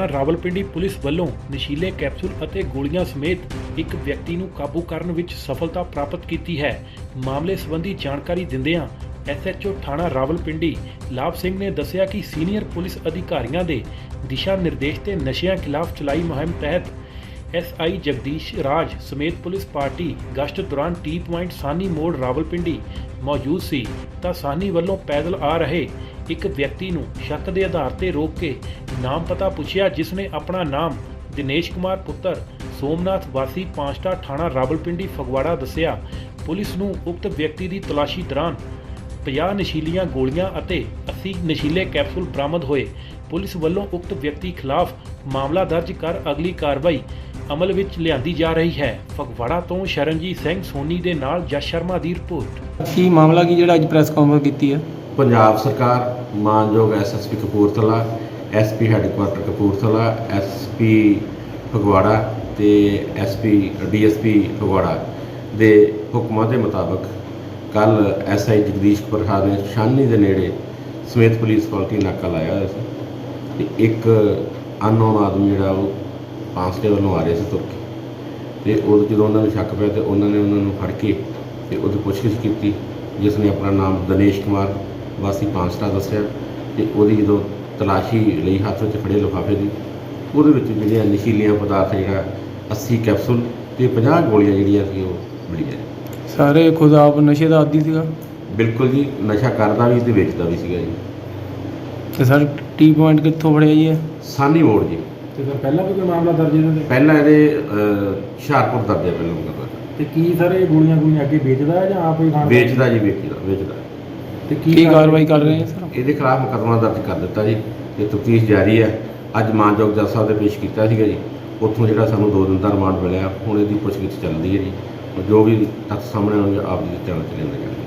ਥਾਣਾ ਰਾਵਲਪਿੰਡੀ ਪੁਲਿਸ ਵੱਲੋਂ ਨਸ਼ੀਲੇ ਕੈਪਸੂਲ ਅਤੇ ਗੋਲੀਆਂ ਸਮੇਤ ਇੱਕ ਵਿਅਕਤੀ ਨੂੰ ਕਾਬੂ ਕਰਨ ਵਿੱਚ ਸਫਲਤਾ ਪ੍ਰਾਪਤ ਕੀਤੀ ਹੈ। ਮਾਮਲੇ ਸੰਬੰਧੀ ਜਾਣਕਾਰੀ ਦਿੰਦਿਆਂ ਐਸਐਚਓ ਥਾਣਾ ਰਾਵਲਪਿੰਡੀ ਲਾਭ ਸਿੰਘ ਨੇ ਦੱਸਿਆ ਕਿ ਸੀਨੀਅਰ ਪੁਲਿਸ ਅਧਿਕਾਰੀਆਂ ਦੇ ਦਿਸ਼ਾ ਨਿਰਦੇਸ਼ ਤੇ ਨਸ਼ਿਆਂ ਖਿਲਾਫ ਚਲਾਈ ਮੁਹਿੰਮ ਤਹਿਤ ਐਸਆਈ ਜਗਦੀਸ਼ ਰਾਜ ਸਮੇਤ ਪੁਲਿਸ ਪਾਰਟੀ ਗਸ਼ਤ ਦੌਰਾਨ ਟੀ ਪੁਆਇੰਟ ਸਾਨੀ ਮੋੜ ਰਾਵਲਪਿੰਡੀ ਮੌਜੂਦ ਸੀ। ਤਾਂ ਸਾਨੀ ਵੱਲੋਂ ਪੈਦਲ ਆ ਰਹੇ ਇੱਕ ਵਿਅਕਤੀ ਨੂੰ ਸ਼ੱਕ ਦੇ ਆਧਾਰ ਤੇ ਰੋਕ ਕੇ ਨਾਮ ਪਤਾ ਪੁੱਛਿਆ, ਜਿਸ ਨੇ ਆਪਣਾ ਨਾਮ ਦਿਨੇਸ਼ ਕੁਮਾਰ ਪੁੱਤਰ, ਸੋਮਨਾਥ ਵਾਸੀ ਪਾਂਚਟਾ ਥਾਣਾ ਰਾਵਲਪਿੰਡੀ, ਫਗਵਾੜਾ ਦੱਸਿਆ। ਪੁਲਿਸ ਨੂੰ ਉਕਤ ਵਿਅਕਤੀ ਦੀ ਤਲਾਸ਼ੀ ਦੌਰਾਨ 50 ਨਸ਼ੀਲੀਆਂ ਗੋਲੀਆਂ ਅਤੇ 80 ਨਸ਼ੀਲੇ ਕੈਪਸੂਲ ਬਰਾਮਦ ਹੋਏ। ਪੁਲਿਸ ਵੱਲੋਂ ਉਕਤ ਵਿਅਕਤੀ ਖਿਲਾਫ ਮਾਮਲਾ ਦਰਜ ਕਰ ਅਗਲੀ ਕਾਰਵਾਈ ਅਮਲ ਵਿੱਚ ਲਿਆਂਦੀ ਜਾ ਰਹੀ ਹੈ। ਫਗਵਾੜਾ ਤੋਂ ਸ਼ਰਨਜੀਤ ਸਿੰਘ ਸੋਨੀ ਦੇ ਨਾਲ ਜਸ ਸ਼ਰਮਾ ਦੀ ਰਿਪੋਰਟ। ਕੀ ਮਾਮਲਾ ਕੀ ਜਿਹੜਾ ਅੱਜ ਪ੍ਰੈਸ ਕਾਨਫਰੰਸ ਕੀਤੀ ਹੈ? ਪੰਜਾਬ ਸਰਕਾਰ, ਮਾਨਯੋਗ SSP Kapurthala SP headquarter Kapurthala SP Phagwara ਤੇ ਐਸਪੀ ਡੀਐਸਪੀ ਫਗਵਾੜਾ ਦੇ ਹੁਕਮਾਂ ਦੇ ਮੁਤਾਬਕ ਕੱਲ ਐਸਆਈ ਜਗਦੀਸ਼ ਪ੍ਰਸਾਦ ਨੇ ਸ਼ਾਨੀ ਦੇ ਨੇੜੇ ਸਮੇਤ ਪੁਲਿਸ ਪਾਰਟੀ ਨਾਕਾ ਲਾਇਆ ਹੋਇਆ ਸੀ ਤੇ ਇੱਕ ਅਨਨੋਨ ਆਦਮੀ ਜਿਹੜਾ ਉਹ ਪਾਂਸਟੇ ਵੱਲੋਂ ਆ ਰਿਹਾ ਸੀ ਤੁਰ ਕੇ ਤੇ ਉਹ ਜਦੋਂ ਉਹਨਾਂ ਨੂੰ ਸ਼ੱਕ ਪਿਆ ਤੇ ਉਹਨਾਂ ਨੇ ਉਹਨਾਂ ਨੂੰ ਫੜ ਕੇ ਤੇ ਉਹਦੀ ਪੁੱਛਗਿੱਛ ਕੀਤੀ, ਜਿਸ ਨੇ ਆਪਣਾ ਨਾਮ ਦਨੇਸ਼ ਕੁਮਾਰ ਵਾਸੀ ਪਾਂਸਟਾ ਦੱਸਿਆ ਤੇ ਉਹਦੀ ਜਦੋਂ ਤਲਾਸ਼ੀ ਲਈ ਹੱਥ ਵਿੱਚ ਫੜੇ ਲਿਫਾਫੇ ਦੀ ਉਹਦੇ ਵਿੱਚ ਜਿਹੜੀਆਂ ਨਸ਼ੀਲੀਆਂ ਪਦਾਰਥ ਜਿਹੜਾ 80 ਕੈਪਸੂਲ ਤੇ 50 ਗੋਲੀਆਂ ਜਿਹੜੀਆਂ ਸੀ ਉਹ ਮਿਲੀਆਂ। ਸਾਰੇ ਖੁਦ ਆਪ ਨਸ਼ੇ ਦਾ ਆਦੀ ਸੀਗਾ? ਬਿਲਕੁਲ ਜੀ ਨਸ਼ਾ ਕਰਦਾ ਵੀ ਤੇ ਵੇਚਦਾ ਵੀ ਸੀਗਾ ਜੀ। ਤੇ ਸਰ ਟੀ ਪੁਆਇੰਟ ਕਿੱਥੋਂ ਫੜਿਆ ਜੀ ਇਹ? ਸਾਨੀ ਮੋੜ ਜੀ। ਤੇ ਫਿਰ ਪਹਿਲਾਂ ਵੀ ਕੋਈ ਮਾਮਲਾ ਦਰਜ ਇਹਨਾਂ ਦੇ? ਪਹਿਲਾਂ ਇਹਦੇ ਅਹ, ਹੁਸ਼ਿਆਰਪੁਰ ਦਰਜਾ ਪਹਿਲਾਂ ਮੁਕੱਦਮਾ ਤੇ ਕੀ ਸਰ ਇਹ ਗੋਲੀਆਂ ਗੋਲੀਆਂ ਅੱਗੇ ਵੇਚਦਾ ਹੈ ਜਾਂ ਆਪ ਹੀ ਖਾਣ ਵੇਚਦਾ ਜੀ ਵੇਚਦਾ ਵੇਚਦਾ। ਤੇ ਕੀ ਕਾਰਵਾਈ ਕਰ ਰਹੇ ਹੈ? ਸਰ ਇਹਦੇ ਖਿਲਾਫ ਮੁਕੱਦਮਾ ਦਰਜ ਕਰ ਦਿੱਤਾ ਜੀ ਤੇ ਤਫਤੀਸ਼ ਜਾਰੀ ਹੈ। ਅੱਜ ਮਾਨਯੋਗ ਜੱਜ ਸਾਹਿਬ ਦੇ ਪੇਸ਼ ਕੀਤਾ ਸੀਗਾ ਜੀ। ਉੱਥੋਂ ਜਿਹੜਾ ਸਾਨੂੰ ਦੋ ਦਿਨ ਦਾ ਰਿਮਾਂਡ ਮਿਲਿਆ ਹੁਣ ਇਹਦੀ ਪੁੱਛਗਿੱਛ ਚੱਲਦੀ ਹੈ ਜੀ। ਜੋ ਵੀ ਤੱਥ ਸਾਹਮਣੇ ਆਉਣਗੇ ਆਪ ਜੀ ਦੇ ਧਿਆਨ ਚ ਲਿਆਂਦੇ ਜਾਣਗੇ।